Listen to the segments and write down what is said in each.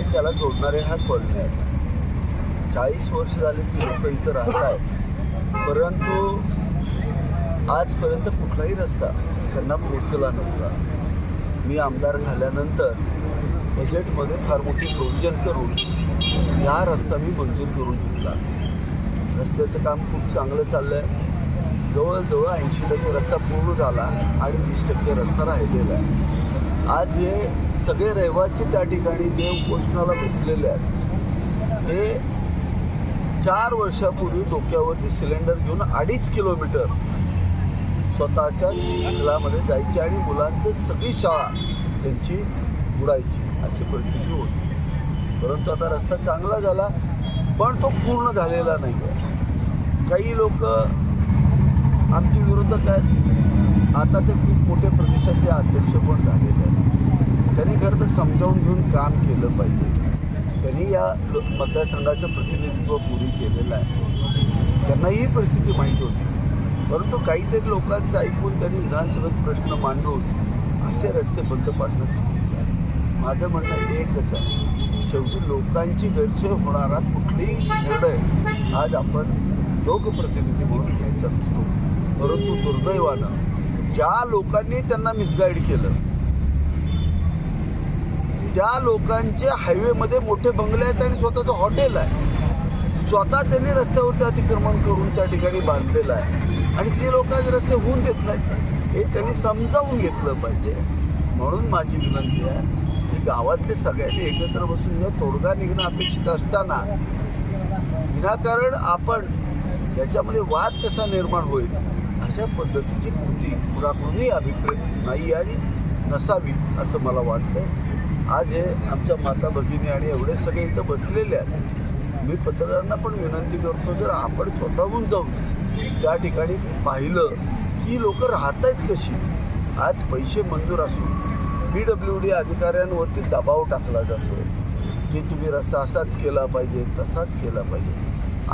आणि त्याला जोडणारे ह्या कॉलनी आहेत चाळीस वर्ष झाली ती लोक इथं राहत आहेत परंतु आजपर्यंत कुठलाही रस्ता त्यांना पोचला नव्हता. मी आमदार झाल्यानंतर बजेटमध्ये फार मोठी प्रोविजन करून हा रस्ता मी मंजूर करून घेतला. रस्त्याचं काम खूप चांगलं चाललं आहे जवळजवळ ऐंशी टक्के रस्ता पूर्ण झाला आणि वीस टक्के रस्ता राहिलेला आहे. आज हे सगळे रहिवासी त्या ठिकाणी जे पोषणाला बसलेले आहेत. हे चार वर्षापूर्वी डोक्यावरती सिलेंडर घेऊन अडीच किलोमीटर स्वतःच्या चिखलामध्ये जायची आणि मुलांचं सगळी शाळा त्यांची उडायची अशी परिस्थिती होती. परंतु आता रस्ता चांगला झाला पण तो पूर्ण झालेला नाही आहे काही लोक आमच्या विरोधक आहेत आता ते खूप मोठ्या प्रदेशाचे अध्यक्ष पण झालेले आहेत. त्यांनी खरं तर समजावून घेऊन काम केलं पाहिजे. त्यांनी या मतदारसंघाचं प्रतिनिधित्व पुरी केलेलं आहे. त्यांना ही परिस्थिती माहीत होती. परंतु काहीतरी लोकांचं ऐकून त्यांनी विधानसभेत प्रश्न मांडून असे रस्ते बंद पाडणं चुकीचं आहे. माझं म्हणणं एकच आहे. शेवटी लोकांची गैरसोय होणारा कुठलाही निर्णय आज आपण लोकप्रतिनिधी म्हणून घ्यायचा नसतो. परंतु दुर्दैवानं ज्या लोकांनी त्यांना मिसगाईड केलं त्या लोकांचे हायवेमध्ये मोठे बंगले आहेत आणि स्वतःचं हॉटेल आहे स्वतः त्यांनी रस्त्यावरती अतिक्रमण करून त्या ठिकाणी बांधलेलं आहे. आणि ते लोक आज रस्ते होऊन देत नाहीत. हे त्यांनी समजावून घेतलं पाहिजे. म्हणून माझी विनंती आहे की गावातले सगळ्यांनी एकत्र बसून जर तोडगा निघणं अपेक्षित असताना विनाकारण आपण याच्यामध्ये वाद कसा निर्माण होईल अशा पद्धतीची कृती कुणाकडूनही अभिप्रेत नाही आणि नसावी असं मला वाटतं आज हे आमच्या माता भगिनी आणि एवढे सगळे इथं बसलेले आहेत. मी पत्रकारांना पण विनंती करतो जर आपण स्वतःहून जाऊन त्या ठिकाणी पाहिलं की लोक राहत आहेत कशी? आज पैसे मंजूर असून पी डब्ल्यू डी अधिकाऱ्यांवरती दबाव टाकला जातो की तुम्ही रस्ता असाच केला पाहिजे तसाच केला पाहिजे.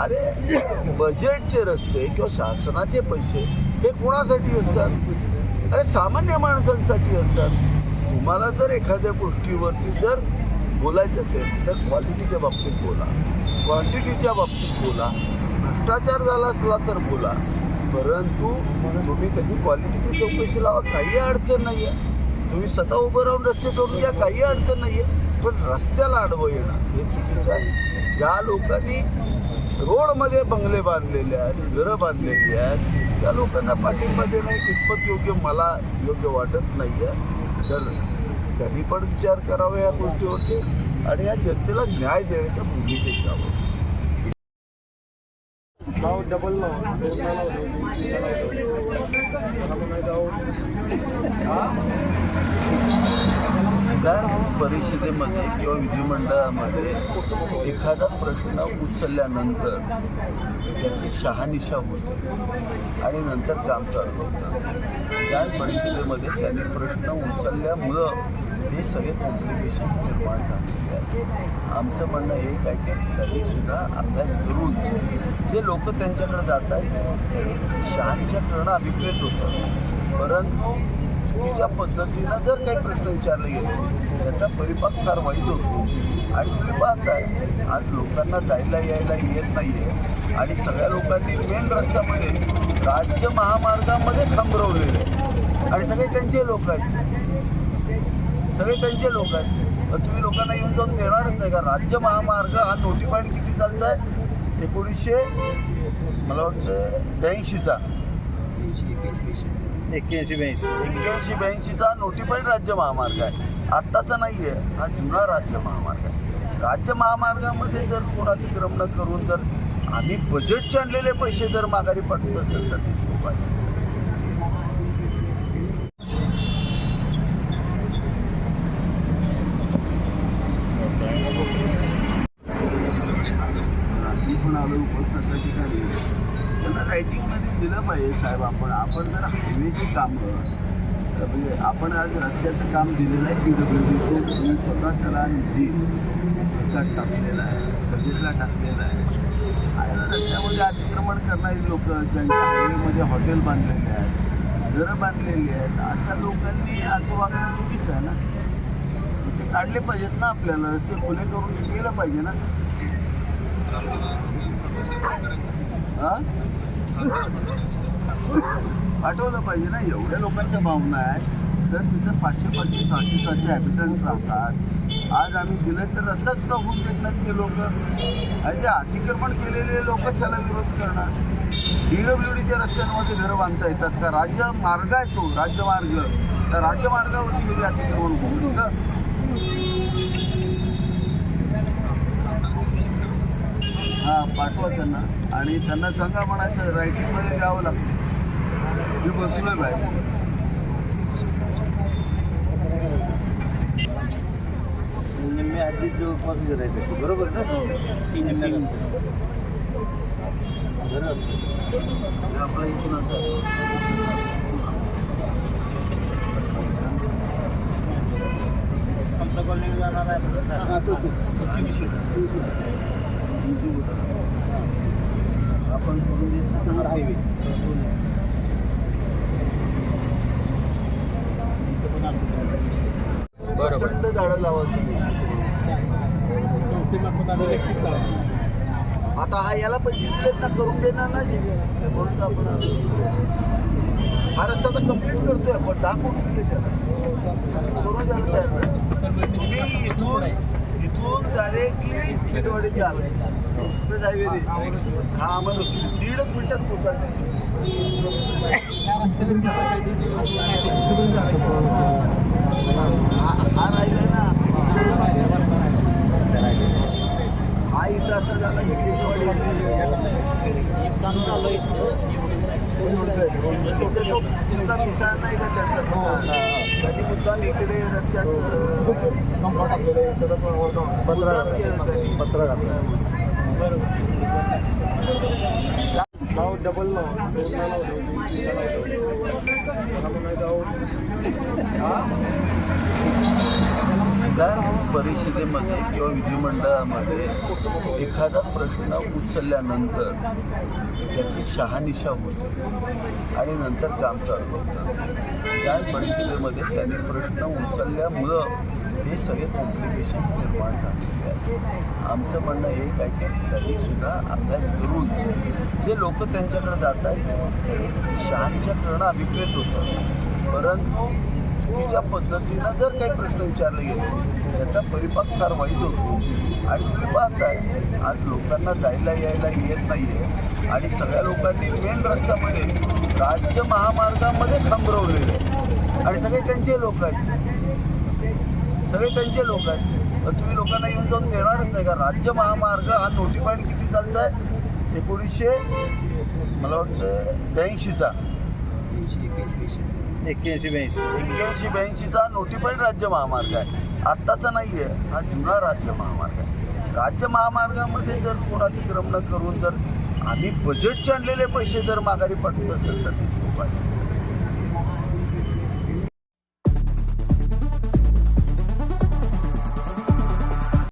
अरे बजेटचे रस्ते किंवा शासनाचे पैसे हे कोणासाठी असतात? अरे सामान्य माणसांसाठी असतात. तुम्हाला जर एखाद्या गोष्टीवरती जर बोलायचं असेल तर क्वालिटीच्या बाबतीत बोला. क्वांटिटीच्या बाबतीत बोला. भ्रष्टाचार झाला असला तर बोला. परंतु तुम्ही कधी क्वालिटीची चौकशी लावा काही अडचण नाही आहे तुम्ही स्वतः उभं राहून रस्ते करून घ्या काही अडचण नाही आहे पण रस्त्याला आडवं येणं हे चुकीचं आहे. ज्या लोकांनी रोडमध्ये बंगले बांधलेले आहेत घरं बांधलेली आहेत त्या लोकांना पाठिंबा देणं कितपत योग्य मला योग्य वाटत नाही आहे तर त्यांनी पण विचार करावा या गोष्टीवरती आणि या जनतेला न्याय देण्याच्या भूमिकेत जावं भाव डबल विधान परिषदेमध्ये किंवा विधिमंडळामध्ये एखादा प्रश्न उचलल्यानंतर त्याची शहानिशा होते आणि नंतर काम चालू होतं. विधान परिषदेमध्ये त्यांनी प्रश्न उचलल्यामुळं हे सगळे कॉम्प्लिकेशन्स निर्माण झालेले आहेत. आमचं म्हणणं एक आहे की त्यांनी सुद्धा अभ्यास करून जे लोक त्यांच्याकडे जात आहेत शहानिशा करणं अभिप्रेत होतं. परंतु चुकीच्या पद्धतीनं जर काही प्रश्न विचारले गेले त्याचा परिपाक फार वाईट होतो. आणि तुम्ही पाहताय आज लोकांना जायला यायला येत नाही आहे आणि सगळ्या लोकांनी मेन रस्त्यामध्ये राज्य महामार्गामध्ये खांबरवलेले. आहे आणि सगळे त्यांचे लोक आहेत. सगळे त्यांचे लोक आहेत. पण तुम्ही लोकांना येऊन जाऊन देणारच नाही का राज्य महामार्ग हा नोटिफाईड किती सालचा आहे? एकोणीसशे मला वाटतं ब्याऐंशीचा. एक्क्याऐंशी ब्याऐंशी. एक्क्याऐंशी ब्याऐंशीचा नोटिफाईड राज्य महामार्ग आहे. आत्ताचा नाही आहे हा जुना राज्य महामार्ग आहे. राज्य महामार्गामध्ये जर कोण अतिक्रमण करून जर आम्ही बजेटचे आणलेले पैसे जर माघारी पाठवत असेल तर ते खूप आहे. मी पण आलो उपस्थित ठिकाणी त्यांना रायटिंगमध्ये दिलं पाहिजे साहेब आपण. आपण जर हायवेची कामं म्हणजे आपण आज रस्त्याचं काम दिलेलं आहे पी डब्ल्यू डी तुम्ही स्वतः त्याला निधी ह्याच्यात टाकलेला आहे बजेटला टाकलेला आहे. आणि रस्त्यामध्ये अतिक्रमण करणारी लोक ज्यांच्या हायवेमध्ये हॉटेल बांधलेले आहेत घरं बांधलेली आहेत अशा लोकांनी असं वागणं चुकीचं आहे ना? ते काढले पाहिजेत ना आपल्याला. रस्ते खुले करून केलं पाहिजे ना? पाठवलं पाहिजे ना एवढ्या लोकांच्या भावना आहेत. तर तिथं पाचशे पाचशे सहाशे सहाशे हॅबिटंट राहतात आज आम्ही दिलं तर रस्ता सुद्धा होऊन देत नाहीत ते लोक. आणि जे अतिक्रमण केलेले लोक त्याला विरोध करणार. डीडब्ल्यू डीच्या रस्त्यांमध्ये घरं बांधता येतात का? राज्य मार्ग आहे तो राज्यमार्ग. त्या राज्यमार्गावरती गेले अतिक्रमण होऊ हा पाठवा त्यांना आणि त्यांना सांगा म्हणायचं रायटिंगमध्ये द्यावं लागतं मी बसलोय बाहेर निम्मे आधी जवळपास आहे त्याची बरोबर ना तीन घर हे आपलं इथून असं आहे. आमच्या कॉलनीला जाणार आपण करून हायवे प्रचंड झाडं आता हा याला पैसे दिलेत ना करून देणार ना म्हणून आपण हा रस्ता तर कंप्लीट करतोय आपण दहा कोटी त्याला. करून झालं तयार. मी इथून इथून डायरेक्टली खेडवाडीचे आलो एक्सप्रेस हायवे हा आम्हाला दीडच मिनिटात पोचायचं हा राहिला ना. हा इथं असा झाला की खेडवाडी तुमचा पिसा नाही का त्याचा मुद्दाम इकडे रस्त्यात पत्र डबल नाव दोन नाव विधान परिषदेमध्ये किंवा विधिमंडळामध्ये एखादा प्रश्न उचलल्यानंतर त्याची शहानिशा होते. आणि नंतर काम चालू होतं. विधान परिस्थितीमध्ये त्यांनी प्रश्न उचलल्यामुळं हे सगळे कॉम्प्लिकेशन्स निर्माण झालेले आहेत. आमचं म्हणणं एक आहे की तरीसुद्धा सुद्धा अभ्यास करून जे लोक त्यांच्याकडे जात आहेत शहाच्या करणं अभिप्रेत होतं परंतु चुकीच्या पद्धतीनं जर काही प्रश्न विचारले गेले त्याचा परिपाक फार वाईट होतो. आणि तुम्ही पाहताय आज लोकांना जायला यायला येत नाही आहे आणि सगळ्या लोकांनी मेन रस्त्यामध्ये राज्य महामार्गामध्ये थांबवलेले आहे. आणि सगळे त्यांचे लोक आहेत. सगळे त्यांचे लोक आहेत. तर तुम्ही लोकांना येऊन जाऊन देणारच नाही. का राज्य महामार्ग हा नोटिफाईड किती सालचा आहे? एकोणीसशे मला वाटतं ब्याऐंशीचा. एक्क्याऐंशी ब्याऐंशी. एक्क्याऐंशी ब्याऐंशीचा नोटिफाईड राज्य महामार्ग आहे. आत्ताचा नाही आहे हा जुना राज्य महामार्ग आहे. राज्य महामार्गामध्ये जर कोण अतिक्रमण करून जर आम्ही बजेटचे आणलेले पैसे जर माघारी पाठवत असेल तर ते खूप आहे.